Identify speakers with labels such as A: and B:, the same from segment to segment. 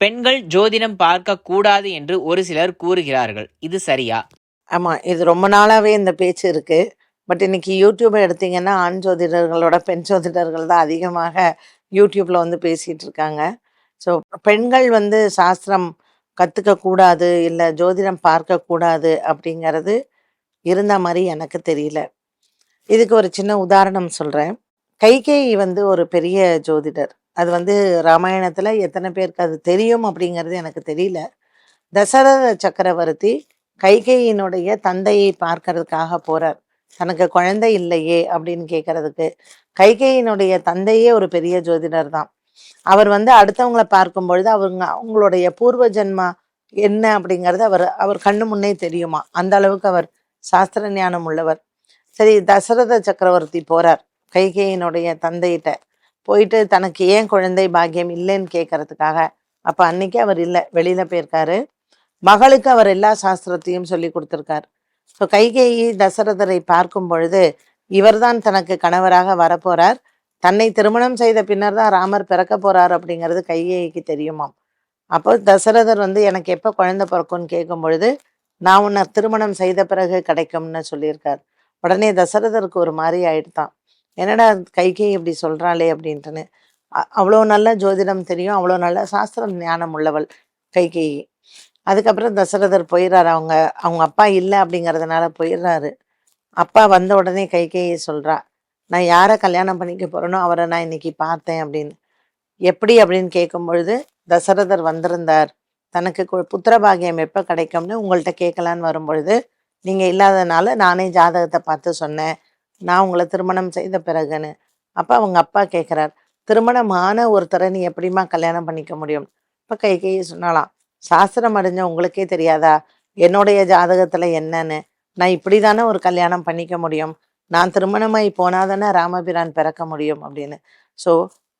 A: பெண்கள் ஜோதிடம் பார்க்க கூடாது என்று ஒரு சிலர் கூறுகிறார்கள். இது சரியா?
B: ஆமாம் இது ரொம்ப நாளாகவே இந்த பேச்சு இருக்குது பட் இன்னைக்கு யூடியூப்பை எடுத்தீங்கன்னா ஆண் ஜோதிடர்களோட பெண் ஜோதிடர்கள் தான் அதிகமாக யூடியூப்பில் வந்து பேசிகிட்டு இருக்காங்க. ஸோ பெண்கள் வந்து சாஸ்திரம் கற்றுக்கக்கூடாது இல்லை ஜோதிடம் பார்க்கக்கூடாது அப்படிங்கிறது இருந்த மாதிரி எனக்கு தெரியல. இதுக்கு ஒரு சின்ன உதாரணம் சொல்கிறேன் கைகேயி வந்து ஒரு பெரிய ஜோதிடர். அது வந்து ராமாயணத்தில் எத்தனை பேருக்கு அது தெரியும் அப்படிங்கிறது எனக்கு தெரியல. தசரத சக்கரவர்த்தி கைகேயினுடைய தந்தையை பார்க்கறதுக்காக போகிறார் தனக்கு குழந்தை இல்லையே அப்படின்னு கேட்கறதுக்கு கைகேயினுடைய தந்தையே ஒரு பெரிய ஜோதிடர் தான். அவர் வந்து அடுத்தவங்களை பார்க்கும் பொழுது அவங்க அவங்களுடைய பூர்வ ஜென்மா என்ன அப்படிங்கிறது அவர் அவர் கண்ணு முன்னே தெரியுமா? அந்த அளவுக்கு அவர் சாஸ்திர ஞானம் உள்ளவர். சரி தசரத சக்கரவர்த்தி போறார் கைகேயினுடைய தந்தையிட்ட. போயிட்டு தனக்கு ஏன் குழந்தை பாக்கியம் இல்லைன்னு கேட்கறதுக்காக அப்ப அன்னைக்கு அவர் இல்லை வெளியில போயிருக்காரு. மகளுக்கு அவர் எல்லா சாஸ்திரத்தையும் சொல்லி கொடுத்துருக்கார். ஸோ கைகேயி தசரதரை பார்க்கும் பொழுது இவர்தான் தனக்கு கணவராக வரப்போறார். தன்னை திருமணம் செய்த பின்னர் தான் ராமர் பிறக்க போறார் அப்படிங்கிறது கைகேயிக்கு தெரியுமாம். அப்போ தசரதர் வந்து எனக்கு எப்போ குழந்தை பிறக்கும்னு கேட்கும் பொழுது நான் உன்னை திருமணம் செய்த பிறகு கிடைக்கும்னு சொல்லியிருக்கார். உடனே தசரதருக்கு ஒரு மாதிரி ஆயிடுதான். என்னடா கைகை இப்படி சொல்கிறாளே அப்படின்ட்டுன்னு. அவ்வளோ நல்ல ஜோதிடம் தெரியும். அவ்வளோ நல்ல சாஸ்திரம் ஞானம் உள்ளவள் கைகேயி. அதுக்கப்புறம் தசரதர் போயிடுறாரு அவங்க அவங்க அப்பா இல்லை அப்படிங்கிறதுனால போயிடுறாரு அப்பா வந்த உடனே கைகேயி சொல்கிறா நான் யாரை கல்யாணம் பண்ணிக்க போகிறேனோ அவரை நான் இன்னைக்கு பார்த்தேன் அப்படின்னு. எப்படி அப்படின்னு கேட்கும் பொழுது தசரதர் வந்திருந்தார். தனக்கு புத்திரபாகியம் எப்போ கிடைக்கும்னு உங்கள்கிட்ட கேட்கலான்னு வரும்பொழுது நீங்கள் இல்லாதனால நானே ஜாதகத்தை பார்த்து சொன்னேன். நான் உங்களை திருமணம் செய்த பிறகுன்னு. அப்போ அவங்க அப்பா கேட்குறார் திருமணமான ஒருத்தரை நீ எப்படிம்மா கல்யாணம் பண்ணிக்க முடியும்? இப்போ கைகேயி சொன்னாலாம் சாஸ்திரம் அடைஞ்ச உங்களுக்கே தெரியாதா? என்னுடைய ஜாதகத்தில் என்னன்னு? நான் இப்படி தானே ஒரு கல்யாணம் பண்ணிக்க முடியும்? நான் திருமணமாகி போனாதானே ராமபிரான் பிறக்க முடியும்? அப்படின்னு. ஸோ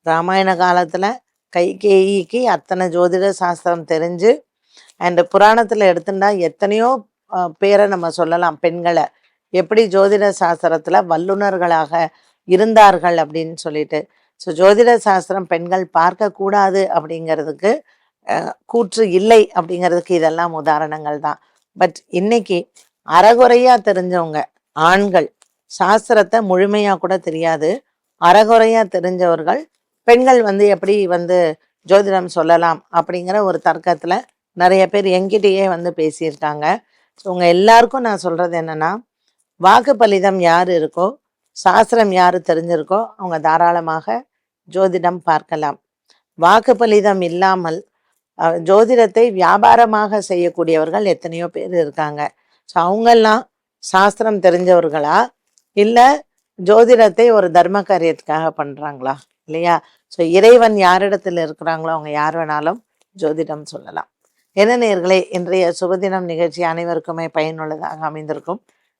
B: ராமாயண காலத்தில் கைகேயிக்கு அத்தனை ஜோதிட சாஸ்திரம் தெரிஞ்சு அண்ட் புராணத்தில் எடுத்துட்டா எத்தனையோ பேரை நம்ம சொல்லலாம் பெண்களை. எப்படி ஜோதிட சாஸ்திரத்தில் வல்லுனர்களாக இருந்தார்கள் அப்படின்னு சொல்லிட்டு. ஸோ ஜோதிட சாஸ்திரம் பெண்கள் பார்க்கக்கூடாது அப்படிங்கிறதுக்கு கூற்று இல்லை அப்படிங்கிறதுக்கு இதெல்லாம் உதாரணங்கள் தான். பட் இன்னைக்கு அறகுறையாக தெரிஞ்சவங்க ஆண்கள் சாஸ்திரத்தை முழுமையாக கூட தெரியாது. அறகுறையாக தெரிஞ்சவர்கள் பெண்கள் வந்து எப்படி வந்து ஜோதிடம் சொல்லலாம் அப்படிங்கிற ஒரு தர்க்கத்தில் நிறைய பேர் எங்கிட்டயே வந்து பேசியிருக்காங்க. ஸோ உங்கள் எல்லாருக்கும் நான் சொல்கிறது என்னென்னா வாக்கு பலிதம் யார் இருக்கோ சாஸ்திரம் யார் தெரிஞ்சிருக்கோ அவங்க தாராளமாக ஜோதிடம் பார்க்கலாம். வாக்கு பலிதம் இல்லாமல் ஜோதிடத்தை வியாபாரமாக செய்யக்கூடியவர்கள் எத்தனையோ பேர் இருக்காங்க. ஸோ அவங்கெல்லாம் சாஸ்திரம் தெரிஞ்சவர்களா? இல்லை ஜோதிடத்தை ஒரு தர்ம காரியத்துக்காக பண்ணுறாங்களா இல்லையா? ஸோ இறைவன் யாரிடத்தில் இருக்கிறாங்களோ அவங்க யார் வேணாலும் ஜோதிடம் சொல்லலாம். என்ன நேர்களே இன்றைய சுபதினம் நிகழ்ச்சி அனைவருக்குமே பயனுள்ளதாக அமைந்திருக்கும்.